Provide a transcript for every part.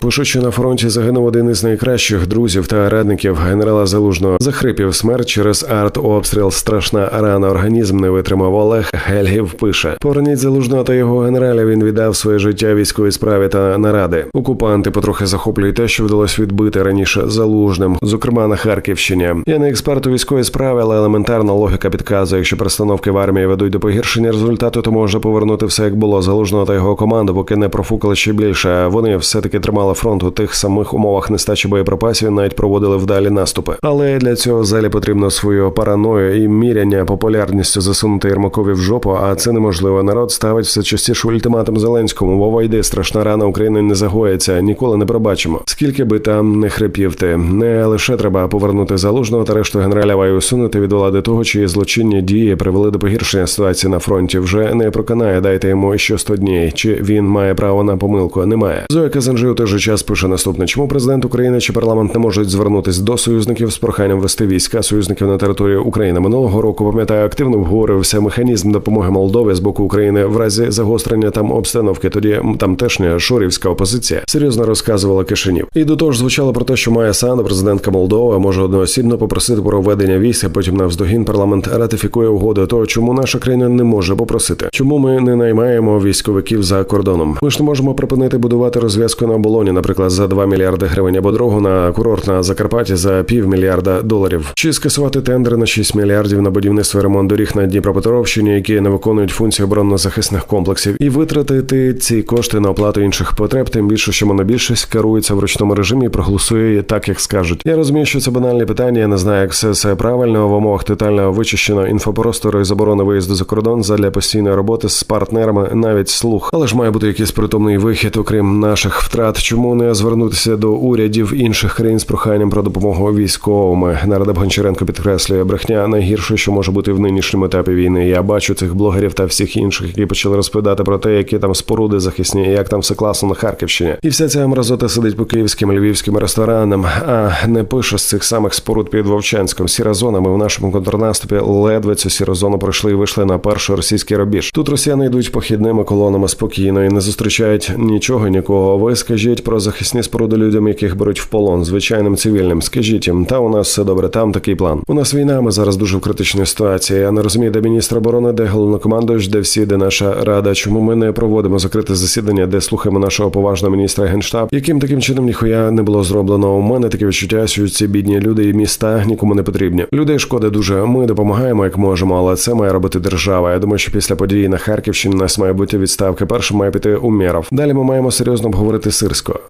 Пишучи на фронті, загинув один із найкращих друзів та радників генерала Залужного. Захрипів смерть через артобстріл. Страшна рана. Організм не витримав. Олег Гельгів пише: Поверніть залужного та його генералів. Він віддав своє життя військовій справі та наради. Окупанти потрохи захоплюють те, що вдалося відбити раніше залужним, зокрема на Харківщині. Я не експерт у військовій справі, але елементарна логіка підказує, якщо перестановки в армії ведуть до погіршення результату, то можна повернути все як було залужного та його команду, поки не профукали ще більше. Вони все таки тримали фронт у тих самих умовах нестачі боєприпасів, навіть проводили вдалі наступи. Але для цього залі потрібно свою параною і міряння популярністю засунути Єрмакові в жопу. А це неможливо. Народ ставить все частіше ультиматум Зеленському. Вова йде страшна рана України не загоїться. Ніколи не пробачимо. Скільки би там не хрипів ти, не лише треба повернути залужного та решту генералів, а усунути від влади того, чиї злочинні дії привели до погіршення ситуації на фронті. Вже не проканає. Дайте йому ще 100 днів. Чи він має право на помилку? Немає. Зоя Казанжи у той же час пише наступне: чому президент України чи парламент не можуть звернутися до союзників з проханням вести війська союзників на територію України минулого року? Пам'ятаю, активно обговорювався механізм допомоги Молдові з боку України в разі загострення там обстановки. Тоді тамтешня шорівська опозиція серйозно розказувала Кишинів. І до того ж звучало про те, що має сам президентка Молдова може одноосібно попросити про введення військ, а потім навздогін парламент ратифікує угоду. Того чому наша країна не може попросити? Чому ми не наймаємо військовиків за кордоном? Ми ж не можемо припинити будувати розв'язку на оболоні, наприклад, за 2 мільярди гривень або дорогу на курорт на Закарпатті за пів мільярда доларів, чи скасувати тендери на 6 мільярдів на будівництво і ремонт доріг на Дніпропетровщині, які не виконують функції оборонно-захисних комплексів, і витратити ці кошти на оплату інших потреб, тим більше, що монобільшість керується в ручному режимі і проголосує так, як скажуть. Я розумію, що це банальні питання. Я не знаю, як все це правильно в умовах тотального вичищеного інфопростору і заборони виїзду за кордон задля постійної роботи з партнерами, навіть слух, але ж має бути якийсь притомний вихід, окрім наших втрат. Чому не звернутися до урядів інших країн з проханням про допомогу військовими? Нарадаб Гончаренко підкреслює брехня найгірше, що може бути в нинішньому етапі війни. Я бачу цих блогерів та всіх інших, які почали розповідати про те, які там споруди захисні, і як там все класно на Харківщині. І вся ця мразота сидить по київським львівським ресторанам, а не пише з цих самих споруд під Вовчанськом. Сіра зона. Ми в нашому контрнаступі ледве цю сіру зону пройшли і вийшли на перший російський рубіж. Тут росіяни йдуть похідними колонами спокійно і не зустрічають нічого, нікого. Ви скажіть про захисні споруди людям, яких беруть в полон, звичайним цивільним. Скажіть їм, та у нас все добре, там такий план. У нас війна. Ми зараз дуже в критичній ситуації. Я не розумію, де міністр оборони, де головнокомандуюч, де всі, де наша рада. Чому ми не проводимо закрите засідання, де слухаємо нашого поважного міністра генштаб, яким таким чином ніхуя не було зроблено. У мене таке відчуття, що ці бідні люди і міста нікому не потрібні. Людей шкода дуже. Ми допомагаємо як можемо, але це має робити держава. Я думаю, що після події на Харківщині у нас має бути відставка. Першим має піти Умєров. Далі ми маємо серйозно обговорити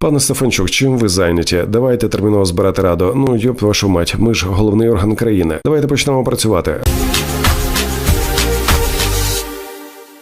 Пане Стефанчук, чим ви зайняті? Давайте терміново збирати раду. Ну йоп, вашу мать. Ми ж головний орган країни. Давайте почнемо працювати.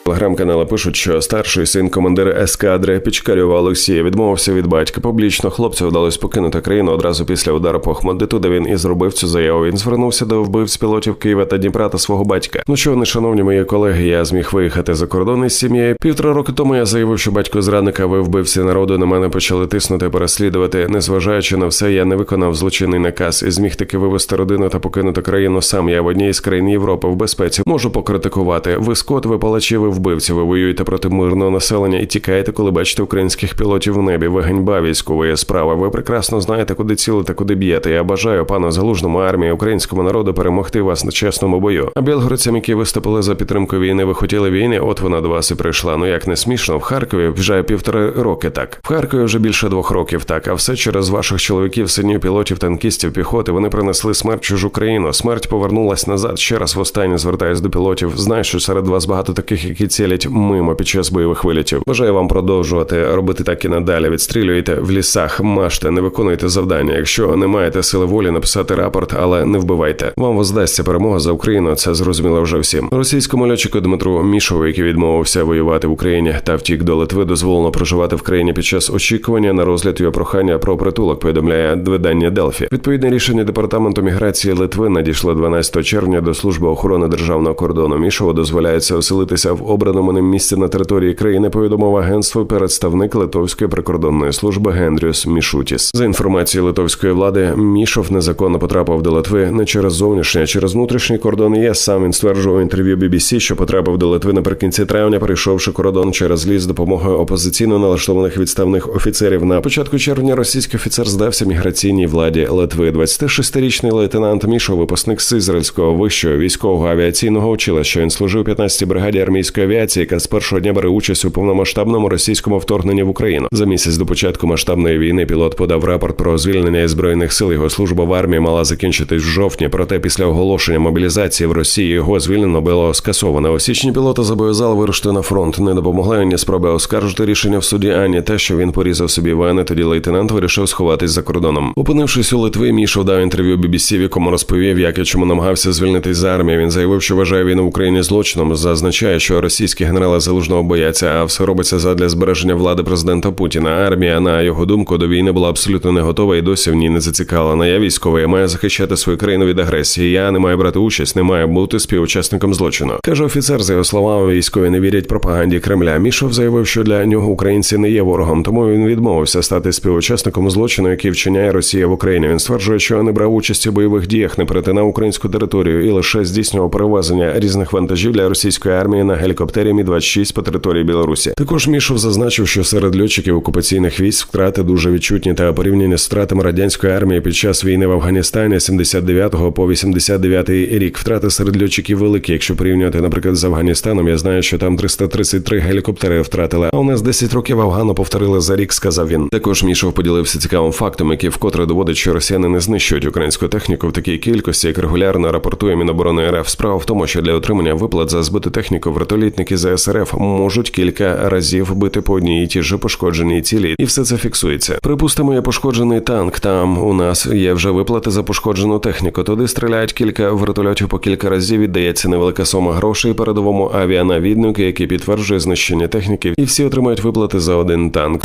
Телеграм-канали пишуть, що старший син командира ескадри Пічкарєва Олексія відмовився від батька. Публічно хлопцю вдалося покинути країну одразу після удару по Ахмадиту, де він і зробив цю заяву. Він звернувся до вбивць пілотів Києва та Дніпра та свого батька. Ну що, не шановні мої колеги, я зміг виїхати за кордон із сім'єю. Півтора роки тому я заявив, що батько зрадника ви вбивці народу на мене почали тиснути, переслідувати. Незважаючи на все, я не виконав злочинний наказ і зміг таки вивести родину та покинути країну сам. Я в одній з країн Європи в безпеці можу покритикувати. Ви скот, ви палачі, ви вбивці. Ви воюєте проти мирного населення і тікаєте, коли бачите українських пілотів в небі. Ви ганьба військової справи. Ви прекрасно знаєте, куди цілите, куди б'єте. Я бажаю пану залужному армії українському народу перемогти вас на чесному бою. А білгородцям, які виступили за підтримку війни, ви хотіли війни. От вона до вас і прийшла. Ну як не смішно, в Харкові вже півтори роки. Так в Харкові вже більше двох років. Так, а все через ваших чоловіків, синів, пілотів, танкістів, піхоти. Вони принесли смерть чужу країну. Смерть повернулась назад. Ще раз востаннє звертаюсь до пілотів. Знаю, що серед вас багато таких, які цілять мимо під час бойових вилітів. Бажаю вам продовжувати робити так і надалі. Відстрілюйте в лісах, мажте, не виконуйте завдання. Якщо не маєте сили волі написати рапорт, але не вбивайте. Вам воздасться перемога за Україну. Це зрозуміло вже всім. Російському льотчику Дмитру Мішову, який відмовився воювати в Україні та втік до Литви, дозволено проживати в країні під час очікування на розгляд його прохання про притулок. Повідомляє видання Делфі. Відповідне рішення департаменту міграції Литви надійшло 12 червня до служби охорони державного кордону. Мішову дозволяється оселитися в обраному ним місці на території країни. Повідомив агентство представник Литовської прикордонної служби Гендріус Мішутіс. За інформацією литовської влади, мішов незаконно потрапив до Литви не через зовнішній, а через внутрішній кордон. ЄС сам він стверджував інтерв'ю BBC, що потрапив до Литви наприкінці травня, перейшовши кордон через ліс з допомогою опозиційно налаштованих відставних офіцерів. На початку червня російський офіцер здався міграційній владі Литви. 26-річний лейтенант Мішо, випускник з ізраїльського вищого військового авіаційного училища. Він служив у 15-й бригаді армійської авіації, яка з першого дня бере участь у повномасштабному російському вторгненні в Україну. За місяць до початку масштабної війни пілот подав рапорт про звільнення із збройних сил. Його служба в армії мала закінчитись в жовтні. Проте після оголошення мобілізації в Росії його звільнено було скасовано. У січні пілота зобов'язали вирушити на фронт. Не допомогли ані спроби оскаржити рішення в суді, ані те, що він порізав собі вени. Тоді лейтенант вирішив сховатись за кордоном. Опинившись у Литві, Мішов дав інтерв'ю BBC, в якому розповів, як і чому намагався звільнитись з армії. Він заявив, що вважає війну в Україні злочином. Зазначає, що російські генерали залужного бояться, а все робиться задля збереження влади президента Путіна. Армія, на його думку, до війни була абсолютно не готова і досі в ній не зацікавлена. Я військовий маю захищати свою країну від агресії. Я не маю брати участь, не маю бути співучасником злочину. каже офіцер. За його словами, військові не вірять пропаганді Кремля. Мішов заявив, що для нього українці не є ворогом, тому він відмовився стати співучасником злочину, який вчиняє Росія в Україні. Він стверджує, що не брав участі у бойових діях, не перетинав українську територію і лише здійснював перевезення різних вантажів для російської армії на гелікоптері Мі 26 по території Білорусі. Також Мішов зазначив, що серед льотчиків окупаційних військ втрати дуже відчутні та порівняні з втратами радянської армії під час війни в Афганістані 79 по 89 рік. Втрати серед льотчиків великі. Якщо порівнювати, наприклад, з Афганістаном, я знаю, що там 333 гелікоптери втратили. А у нас 10 років Афгану повторили за рік. Сказав він. Також Мішов поділився цікавим фактом, який вкотре доводить, що росіяни не знищують українську техніку в такій кількості, як регулярно рапортує Міноборони РФ. Справа в тому, що для отримання виплат за збиту техніку вертолітники ЗСРФ можуть кілька разів бити по одній і ті ж пошкодженій цілі, і все це фіксується. Припустимо, є пошкоджений танк. Там у нас є вже виплати за пошкоджену техніку. Туди стріляють кілька вертольотів по кілька разів. Віддається невелика сума грошей передовому авіанавіднику, який підтверджує знищення техніки, і всі отримають виплати за один танк.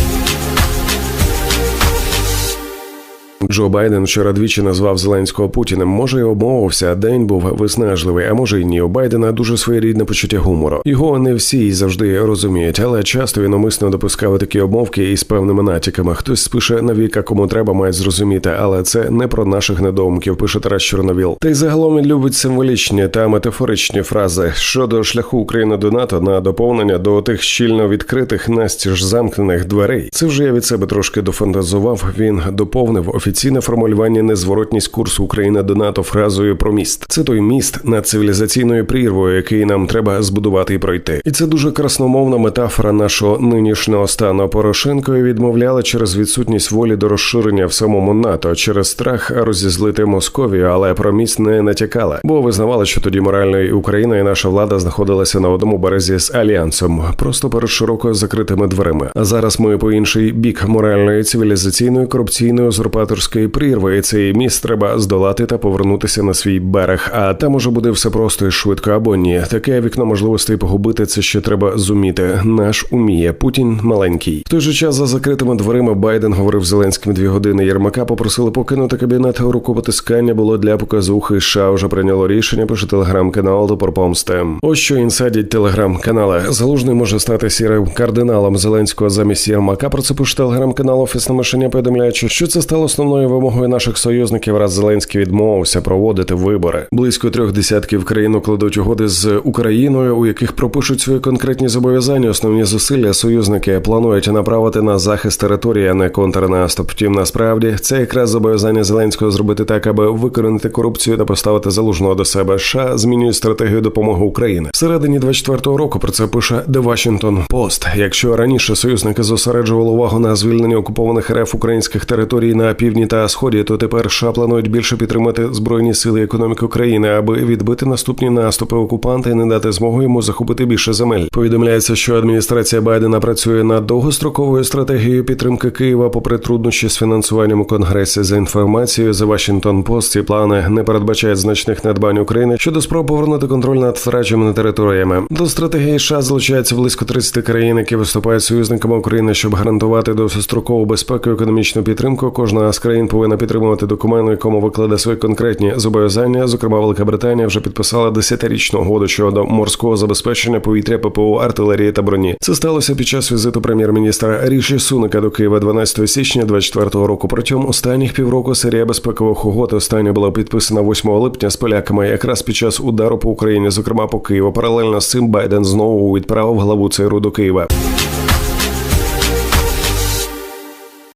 Джо Байден вчора двічі назвав Зеленського Путіним. Може, й обмовився, день був виснажливий, а може й ні. У Байдена дуже своєрідне почуття гумору. Його не всі завжди розуміють, але часто він умисно допускав такі обмовки із певними натяками. Хтось спише на віка, кому треба, мають зрозуміти, але це не про наших недоумків. Пише Тарас Чорновіл. Та й загалом він любить символічні та метафоричні фрази щодо шляху України до НАТО на доповнення до тих щільно відкритих настіж замкнених дверей. Це вже я від себе трошки дофантазував. Він доповнив офіційно офіційне формулювання незворотність курсу України до НАТО фразою про міст. Це той міст над цивілізаційною прірвою, який нам треба збудувати і пройти. І це дуже красномовна метафора нашого нинішнього стану. Порошенко відмовляли через відсутність волі до розширення в самому НАТО через страх розізлити Московію, але про міст не натякали, бо визнавали, що тоді морально і Україна і наша влада знаходилася на одному березі з альянсом, просто перед широко закритими дверима. А зараз ми по інший бік моральної цивілізаційної корупційної узурпаторської Керченської прірви, і цей міст треба здолати та повернутися на свій берег. А там уже буде все просто і швидко або ні. Таке вікно можливостей погубити це ще треба зуміти. Наш уміє Путін маленький. В той же час за закритими дверима Байден говорив Зеленським дві години. Єрмака попросили покинути кабінет. Рукопотискання було для показухи. США вже прийняло рішення. Пише телеграм-канал до помсти. Ось що інсадять телеграм-канали. Залужний може стати сірим кардиналом Зеленського замість Єрмака. Про це пише телеграм-канал Офісна мишення, повідомляючи, що це стало основною Головною вимогою наших союзників раз Зеленський відмовився проводити вибори. Близько трьох десятків країн укладуть угоди з Україною, у яких пропишуть свої конкретні зобов'язання. Основні зусилля союзники планують направити на захист території, а не контрнаступ. Втім, насправді це якраз зобов'язання Зеленського зробити так, аби викоренити корупцію та поставити залужного до себе. США змінює стратегію допомоги Україні. Всередині 24-го року про це пише The Washington Post. Якщо раніше союзники зосереджували увагу на звільненні окупованих РФ українських територій на півдні та сході, то тепер США планують більше підтримати збройні сили економіки України, аби відбити наступні наступи окупанта і не дати змогу йому захопити більше земель. Повідомляється, що адміністрація Байдена працює над довгостроковою стратегією підтримки Києва, попри труднощі з фінансуванням у конгресі. За інформацією за Washington Post, ці плани не передбачають значних надбань України щодо спроб повернути контроль над втраченими територіями. До стратегії США залучається близько 30 країн, які виступають союзниками України, щоб гарантувати довгострокову безпеку і економічну підтримку. Кожна з країн країн повинна підтримувати документ, у якому викладе свої конкретні зобов'язання. Зокрема, Велика Британія вже підписала десятирічну угоду щодо морського забезпечення повітря ППО, артилерії та броні. Це сталося під час візиту прем'єр-міністра Ріші Сунака до Києва 12 січня 2024 року. Протягом останніх півроку серія безпекових угод остання була підписана 8 липня з поляками, якраз під час удару по Україні, зокрема по Києву. Паралельно з цим Байден знову відправив главу ЦРУ до Києва.